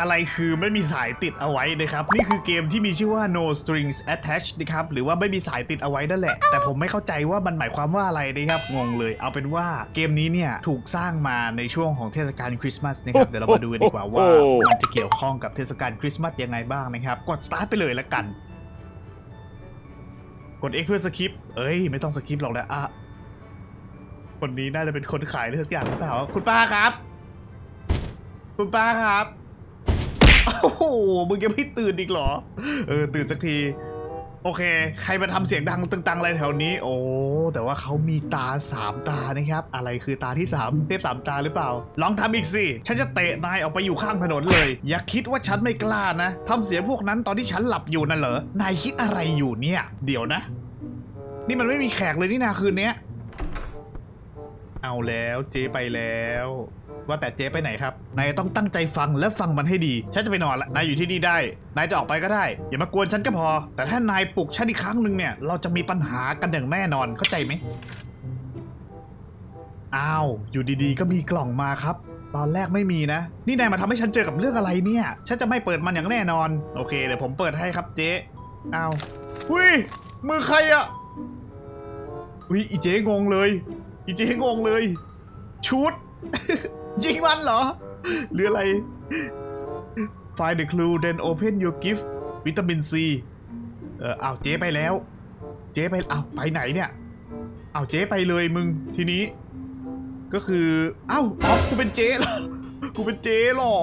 อะไรคือไม่มีสายติดเอาไว้นะครับ นี่คือเกมที่มีชื่อว่า no strings attached นะครับ หรือว่าไม่มีสายติดเอาไว้นั่นแหละ แต่ผมไม่เข้าใจว่ามันหมายความว่าอะไรนะครับ งงเลย เอาเป็นว่าเกมนี้เนี่ย ถูกสร้างมาในช่วงของเทศกาลคริสต์มาสนะครับ เดี๋ยวเรามาดูกันดีกว่าว่า มันจะเกี่ยวข้องกับเทศกาลคริสต์มาสยังไงบ้างนะครับ กด start ไปเลยละกัน กด X เพื่อสคิปเอ้ย ไม่ต้องสคิปหรอกนะอะคนนี้น่าจะเป็นคนขายอะไรสักอย่างหรือเปล่าคุณป้าครับ คุณป้าครับ โอ้โหมึงยังไม่ตื่นอีกเหรอ เออ ตื่นสักที โอเค ใครมาทำเสียงดังตึงๆอะไรแถวนี้ โอ้แต่ว่าเขามีตาสามตานะครับ อะไรคือตาที่สามเทพสามตาหรือเปล่า ลองทำอีกสิ ฉันจะเตะนายออกไปอยู่ข้างถนนเลย อย่าคิดว่าฉันไม่กล้านะทำเสียงพวกนั้นตอนที่ฉันหลับอยู่นั่นเหรอนายคิดอะไรอยู่เนี่ย เดี๋ยวนะ นี่มันไม่มีแขกเลยนี่นาคืนเนี้ยเอาแล้วเจไปแล้ว ว่าแต่เจ๊ไปไหนครับ นายต้องตั้งใจฟังและฟังมันให้ดี ฉันจะไปนอนละ นายอยู่ที่นี่ได้ นายจะออกไปก็ได้ อย่ามากวนฉันก็พอ แต่ถ้านายปลุกฉันอีกครั้งหนึ่งเนี่ย เราจะมีปัญหากันอย่างแน่นอน เข้าใจไหม อ้าว อยู่ดีๆ ก็มีกล่องมาครับ ตอนแรกไม่มีนะ นี่นายมาทำให้ฉันเจอกับเรื่องอะไรเนี่ย ฉันจะไม่เปิดมันอย่างแน่นอน โอเค เดี๋ยวผมเปิดให้ครับเจ๊อ้าวหุยมือใครอะหุยอีเจ๊งงเลย อีเจ๊งงเลย ชุด ยิงมันเหรอ หรืออะไร Find the clue then open your gift วิตามินซีเออเอาวเจ๊ไปแล้ว เจ๊ไปเอาวไปไหนเนี่ยเอาวเจ๊ไปเลยมึงทีนี้ ก็คือเอ้าอ๋อกูเป็นเจ๊เหรอกูเป็นเจ๊เหรอ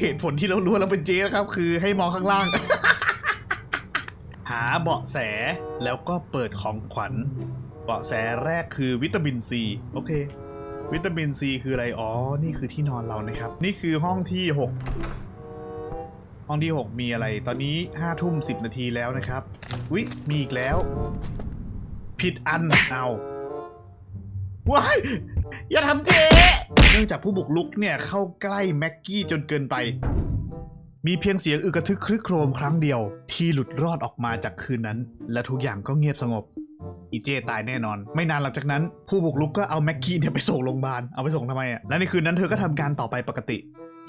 เหตุผลที่เรารู้ว่าเราเป็นเจ๊นะครับ คือให้มองข้างล่าง หาเบาะแสแล้วก็เปิดของขวัญ เบาะแสแรกคือวิตามินซีโอเค วิตามินซีคืออะไร อ๋อ นี่คือที่นอนเรานะครับ นี่คือห้องที่ 6 ห้องที่ 6 มีอะไร ตอนนี้5ทุ่ม10นาทีแล้วนะครับ วิมีอีกแล้ว ผิดอัน เอาว้าย อย่าทำเจ๊เนื่องจากผู้บุกลุกเนี่ย เข้าใกล้แม็กกี้จนเกินไป มีเพียงเสียงอึกกระทึกครึกโครมครั้งเดียว ที่หลุดรอดออกมาจากคืนนั้น และทุกอย่างก็เงียบสงบ อีเจตายแน่นอน ไม่นานหลังจากนั้น ผู้บุกรุกก็เอาแม็กกี้เนี่ยไปส่งโรงพยาบาล เอาไปส่งทำไมอะ และในคืนนั้นเธอก็ทำการต่อไปปกติ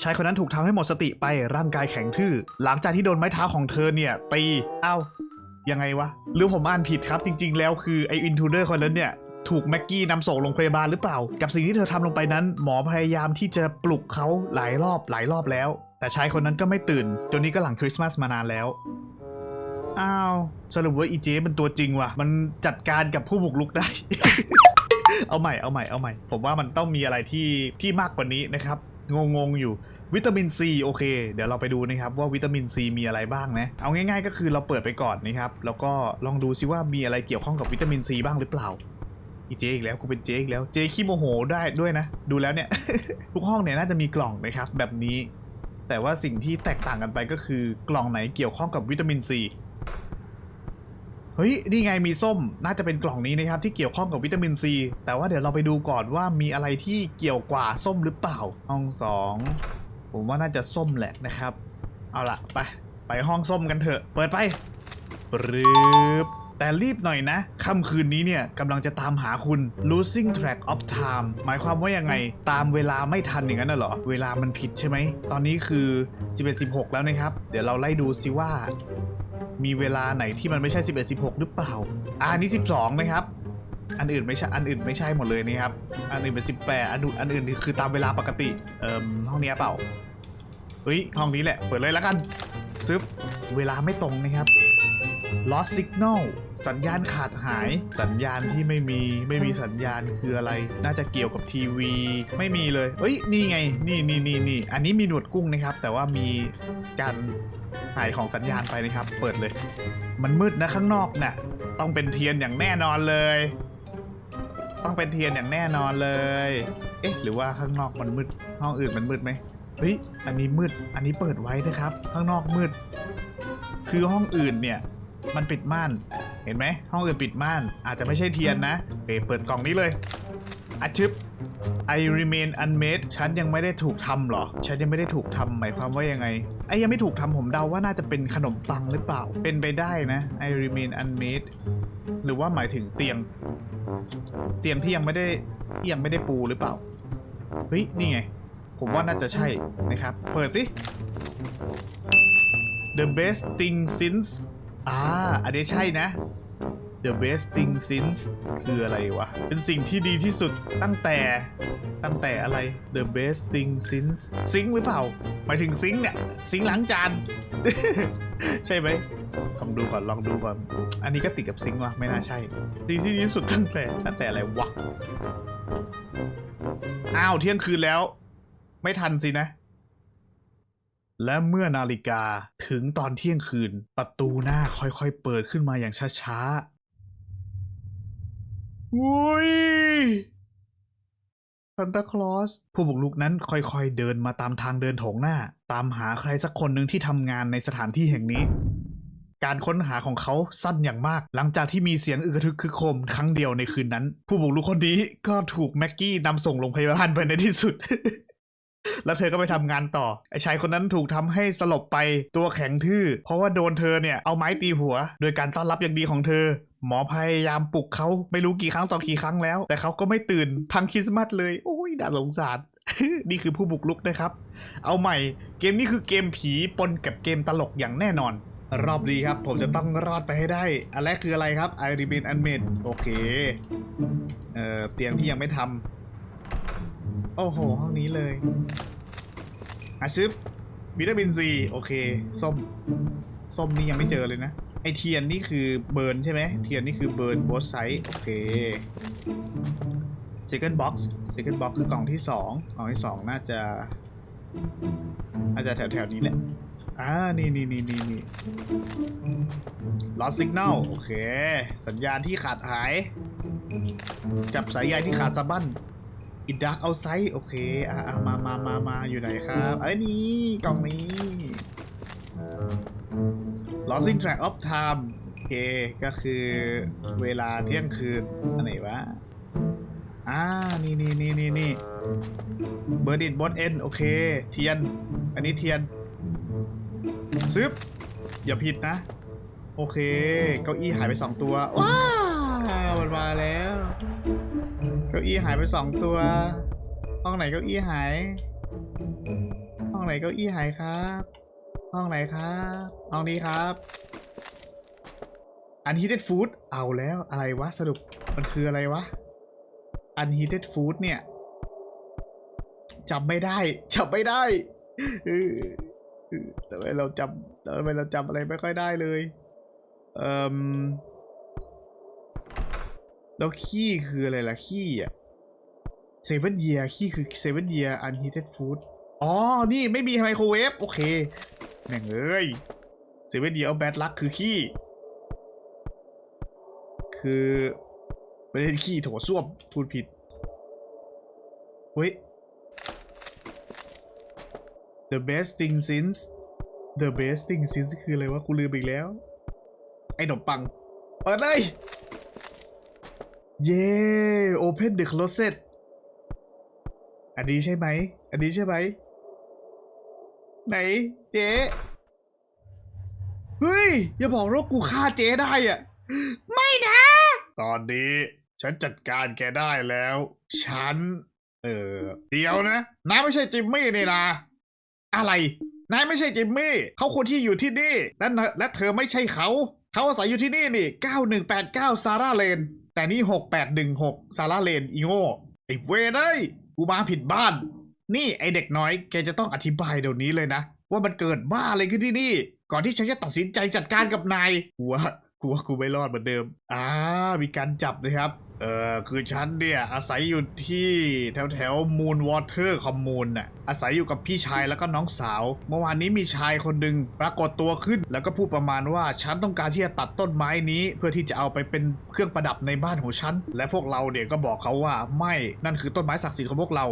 ชายคนนั้นถูกทำให้หมดสติไปร่างกายแข็งทื่อ หลังจากที่โดนไม้เท้าของเธอเนี่ยตีเอ้ายังไงวะหรือผมอ่านผิดครับจริง ๆ แล้วคือไออินทูเดอร์คนนั้นเนี่ยถูกแม็กกี้นำส่งโรงพยาบาลหรือเปล่า กับสิ่งที่เธอทำลงไปนั้น หมอพยายามที่จะปลุกเขาหลายรอบหลายรอบแล้ว แต่ชายคนนั้นก็ไม่ตื่น จนนี้ก็หลังคริสต์มาสมานานแล้ว อ้าว สรุปว่าอีเจเป็นตัวจริงว่ะ มันจัดการกับผู้บุกลุกได้ เอาใหม่เอาใหม่เอาใหม่ ผมว่ามันต้องมีอะไรที่ที่มากกว่านี้นะครับ งงๆอยู่วิตามินซีโอเค เดี๋ยวเราไปดูนะครับว่าวิตามินซีมีอะไรบ้างนะ เอาง่ายๆก็คือเราเปิดไปก่อนนะครับ แล้วก็ลองดูซิว่ามีอะไรเกี่ยวข้องกับวิตามินซีบ้างหรือเปล่า อีเจอีกแล้วกูเป็นเจอีกแล้ว เจขี้โมโหได้ด้วยนะ ดูแล้วเนี่ย ทุกห้องเนี่ยน่าจะมีกล่องนะครับ แบบนี้ แต่ว่าสิ่งที่แตกต่างกันไปก็คือกล่องไหนเกี่ยวข้องกับวิตามินซี เฮ้ย นี่ไงมีส้ม น่าจะเป็นกล่องนี้นะครับ ที่เกี่ยวข้องกับวิตามินซี แต่ว่าเดี๋ยวเราไปดูก่อนว่ามีอะไรที่เกี่ยวกว่าส้มหรือเปล่า ห้องสองผมว่าน่าจะส้มแหละนะครับ เอาละไป ไปห้องส้มกันเถอะ เปิดไปรึบแต่รีบหน่อยนะ ค่ำคืนนี้เนี่ยกำลังจะตามหาคุณ losing track of time หมายความว่ายังไง ตามเวลาไม่ทันอย่างนั้นน่ะเหรอ เวลามันผิดใช่ไหม ตอนนี้คือ 11.16 แล้วนะครับ เดี๋ยวเราไล่ดูสิว่า มีเวลาไหนที่มันไม่ใช่ 11 16 หรือเปล่าอ่านี้ 12 นะครับ อันอื่นไม่ใช่ อันอื่นไม่ใช่หมดเลยนะครับ อันอื่นเป็น 18 อันอื่นอันอื่นคือตามเวลาปกติ เอ่อห้องนี้เปล่า เฮ้ย ห้องนี้แหละ เปิดเลยแล้วกันซึบ เวลาไม่ตรงนะครับ lost signal สัญญาณขาดหาย สัญญาณที่ไม่มีไม่มีสัญญาณคืออะไร น่าจะเกี่ยวกับทีวี ไม่มีเลยเฮ้ยนี่ไง นี่นี่นี่นี่อันนี้มีหนวดกุ้งนะครับ แต่ว่ามีการหายของสัญญาณไปนะครับ เปิดเลย มันมืดนะข้างนอกน่ะต้องเป็นเทียนอย่างแน่นอนเลย ต้องเป็นเทียนอย่างแน่นอนเลย เอ๊ะ หรือว่าข้างนอกมันมืดห้องอื่นมันมืดไหมเฮ้ยอันนี้มืดอันนี้เปิดไว้นะครับ ข้างนอกมืด คือห้องอื่นเนี่ย มันปิดม่าน เห็นไหมห้องอื่นปิดม่าน อาจจะไม่ใช่เทียนนะเปเปิดกล่องนี้เลยอัดชึบ I remain unmade ฉันยังไม่ได้ถูกทำเหรอ ฉันยังไม่ได้ถูกทำหมายความว่ายังไง ไอ้ยังไม่ถูกทำผมเดาว่าน่าจะเป็นขนมปังหรือเปล่า เป็นไปได้นะ I remain unmade หรือว่าหมายถึงเตียง เตียงที่ยังไม่ได้ยังไม่ได้ปูหรือเปล่า เฮ้ย นี่ไง ผมว่าน่าจะใช่นะครับ เปิดสิ The best thing since อ่า อันนี้ใช่นะ The best thing since คืออะไรวะ เป็นสิ่งที่ดีที่สุดตั้งแต่ตั้งแต่อะไร The best thing since ซิงหรือเปล่า หมายถึงซิงเนี่ยซิงค์ล้างจาน ใช่ไหมลองดูก่อนลองดูก่อน อันนี้ก็ติดกับซิงวะไม่น่าใช่ดีที่ดีที่สุดตั้งแต่ตั้งแต่อะไรวะ อ้าวเที่ยงคืนแล้ว ไม่ทันสินะ และเมื่อนาฬิกาถึงตอนเที่ยงคืน ประตูหน้าค่อยๆเปิดขึ้นมาอย่างช้าๆอุ้ยซันตาคลอสผู้บุกรุกนั้นค่อยๆเดินมาตามทางเดินโถงหน้า ตามหาใครสักคนหนึ่งที่ทำงานในสถานที่แห่งนี้ การค้นหาของเขาสั้นอย่างมาก หลังจากที่มีเสียงอึกกระทึกคึกโคมครั้งเดียวในคืนนั้น ผู้บุกรุกคนนี้ก็ถูกแม็กกี้นำส่งโรงพยาบาลไปในที่สุด แล้วเธอก็ไปทำงานต่อไอ้ชายคนนั้นถูกทำให้สลบไปตัวแข็งทื่อ เพราะว่าโดนเธอเนี่ยเอาไม้ตีหัว โดยการต้อนรับอย่างดีของเธอ หมอพยายามปลุกเขาไม่รู้กี่ครั้งต่อกี่ครั้งแล้ว แต่เขาก็ไม่ตื่นทั้งคริสต์มาสเลย โอ้ยน่าสงสารนี่คือผู้บุกลุกนะครับ เอาใหม่ เกมนี้คือเกมผีปนกับเกมตลกอย่างแน่นอน รอบนี้ครับ ผมจะต้องรอดไปให้ได้ อันแรกคืออะไรครับ I remain unmade โอเค เอ่อเตียงที่ยังไม่ทำ โอ้โห ห้องนี้เลยอาซึบวิตามินซีโอเค ส้ม ส้มนี่ยังไม่เจอเลยนะ ไอเทียนนี่คือเบิร์นใช่ไหม เทียนนี่คือเบิร์นบอสไซส์โอเค second box second box คือกล่องที่สองกล่องที่สองน่าจะ น่าจะแถวแถวนี้แหละ อ่า นี่นี่นี่นี่นี่ lost signal โอเค สัญญาณที่ขาดหาย จับสายใยที่ขาดสะบั้น อินดักเอาไซโอเค อ่ามามามามาอยู่ไหนครับเอ้นี่กล่องนี้ losing track of time โอเค ก็คือเวลาเที่ยงคืนอันไหนวะอ่า นี่นี่นี่นี่นี่เบอร์ดิตบอสเอ็นโอเค เทียน อันนี้เทียนซึบ อย่าผิดนะ โอเค เก้าอี้หายไปสองตัว ว้าว มันมาแล้ว เก้าอี้หายไปสองตัว ห้องไหนเก้าอี้หาย ห้องไหนเก้าอี้หายครับ ห้องไหนครับ ห้องนี้ครับ unheated food เอาแล้วอะไรวะสรุปมันคืออะไรวะ unheated food เนี่ยจำไม่ได้จำไม่ได้เออเออแต่ไมเราจำแต่ไมเราจำอะไรไม่ค่อยได้เลย เอ่ม แล้วขี้คืออะไรล่ะ ขี้อะเซเว่นเยียขี้คือเซเว่นเยียอันฮีเท d ฟู้ดอ๋อ นี่ไม่มีไมโครเวฟโอเคแม่งเอ้ยเซเว่นเยียเอาแบดลักคือขี้ คือไม่ได้ขี้โถส้วมพูดผิดเฮ้ย the best thing since the best thing since คืออะไรวะกูลืมอีกแล้ว ไอ้ขนมปัง เปิดเลย เย้ open the closet อันนี้ใช่ไหม อันนี้ใช่ไหม ไหน เจ๊เฮ้ย อย่าบอกว่ากูฆ่าเจ๊ได้อะไม่นะ ตอนนี้ฉันจัดการแกได้แล้ว ฉัน เออเดี๋ยวนะนายไม่ใช่จิมมี่นี่นะอะไรนายไม่ใช่จิมมี่เขาคนที่อยู่ที่นี่และและเธอไม่ใช่เขา เขาอาศัยอยู่ที่นี่นี่ 9189 ซาร่าเลน แต่นี่หกแปดหนึ่งหกซาร่าเลนอีโง่ไอเวรเอ้ยกูมาผิดบ้าน นี่ไอเด็กน้อยแกจะต้องอธิบายเดี๋ยวนี้เลยนะ ว่ามันเกิดบ้าอะไรขึ้นที่นี่ ก่อนที่ฉันจะตัดสินใจจัดการกับนายกูว่า กูว่ากูไม่รอดเหมือนเดิม อ่า มีการจับนะครับ เออคือฉันเนี่ย อาศัยอยู่ที่แถวแถวมูนวอเตอร์คอมมูนน่ะ อาศัยอยู่กับพี่ชายแล้วก็น้องสาว เมื่อวานนี้มีชายคนหนึ่งปรากฏตัวขึ้น แล้วก็พูดประมาณว่าฉันต้องการที่จะตัดต้นไม้นี้ เพื่อที่จะเอาไปเป็นเครื่องประดับในบ้านของฉัน และพวกเราเนี่ยก็บอกเขาว่าไม่ นั่นคือต้นไม้ศักดิ์สิทธิ์ของพวกเรา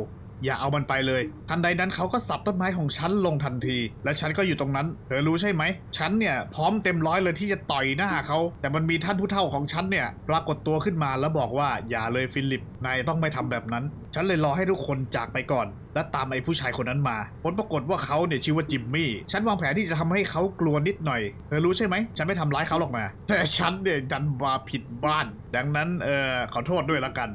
อย่าเอามันไปเลย ทันใดนั้นเขาก็สับต้นไม้ของฉันลงทันที และฉันก็อยู่ตรงนั้น เธอรู้ใช่ไหม ฉันเนี่ยพร้อมเต็มร้อยเลยที่จะต่อยหน้าเขา แต่มันมีท่านผู้เฒ่าของฉันเนี่ยปรากฏตัวขึ้นมาแล้วบอกว่าอย่าเลยฟิลิป นายต้องไม่ทำแบบนั้น ฉันเลยรอให้ทุกคนจากไปก่อน และตามไอ้ผู้ชายคนนั้นมา ผลปรากฏว่าเขาเนี่ยชื่อว่าจิมมี่ ฉันวางแผนที่จะทำให้เขากลัวนิดหน่อย เธอรู้ใช่ไหม ฉันไม่ทำร้ายเขาหรอกนะแต่ฉันเนี่ยดันมาผิดบ้าน ดังนั้นเออขอโทษด้วยละกัน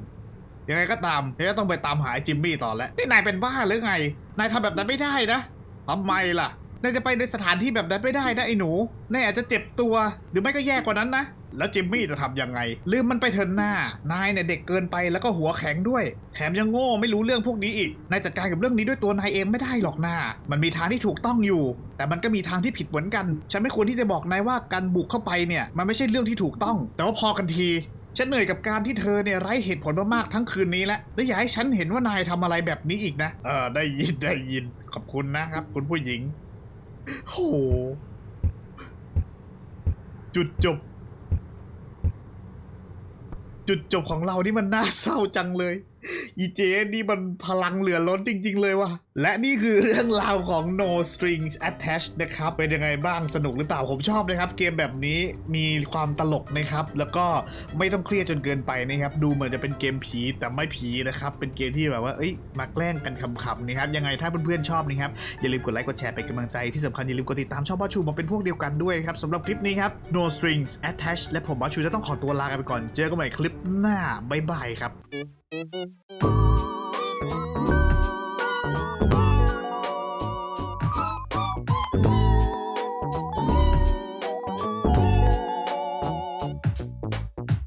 ยังไงก็ตามเดี๋ยก็ต้องไปตามหาไอ้จิมมี่ต่อแล้วนี่นายเป็นบ้าหรือไง นายทำแบบนั้นไม่ได้นะทำไมล่ะ นายจะไปในสถานที่แบบนั้นไม่ได้นะไอ้หนู นายอาจจะเจ็บตัว หรือไม่ก็แย่กว่านั้นนะ แล้วจิมมี่จะทำยังไง ลืมมันไปเถินหน้า นายเนี่ยเด็กเกินไปแล้วก็หัวแข็งด้วย แถมยังโง่ไม่รู้เรื่องพวกนี้อีก นายจัดการกับเรื่องนี้ด้วยตัวนายเองไม่ได้หรอกนามันมีทางที่ถูกต้องอยู่ แต่มันก็มีทางที่ผิดเหมือนกัน ฉันไม่ควรที่จะบอกนายว่าการบุกเข้าไปเนี่ย มันไม่ใช่เรื่องที่ถูกต้อง แต่ว่าพอกันที ฉันเหนื่อยกับการที่เธอเนี่ยไร้เหตุผลมากๆทั้งคืนนี้แล้วและอย่าให้ฉันเห็นว่านายทำอะไรแบบนี้อีกนะเออได้ยินได้ยินขอบคุณนะครับ คุณผู้หญิงโหจุดจบ จุดจบของเรานี่มันน่าเศร้าจังเลย อีเจนี่มันพลังเหลือล้นจริง ๆ เลยว่ะ และนี่คือเรื่องราวของ No Strings Attached นะครับ เป็นยังไงบ้างสนุกหรือเปล่าผมชอบนะครับ เกมแบบนี้มีความตลกนะครับ แล้วก็ไม่ต้องเครียดจนเกินไปนะครับ ดูเหมือนจะเป็นเกมผีแต่ไม่ผีนะครับ เป็นเกมที่แบบว่าเอ้ยมาแกล้งกันขำๆนะครับ ยังไงถ้าเพื่อนๆชอบนะครับ อย่าลืมกดไลค์กดแชร์เป็นกำลังใจที่สำคัญอย่าลืมกดติดตามช่องบ้าชูมาเป็นพวกเดียวกันด้วยนะครับสำหรับคลิปนี้ครับ No Strings Attached และผมบ้าชูจะต้องขอตัวลากันไปก่อน เจอกันใหม่คลิปหน้าบ๊ายบายครับ Thank you.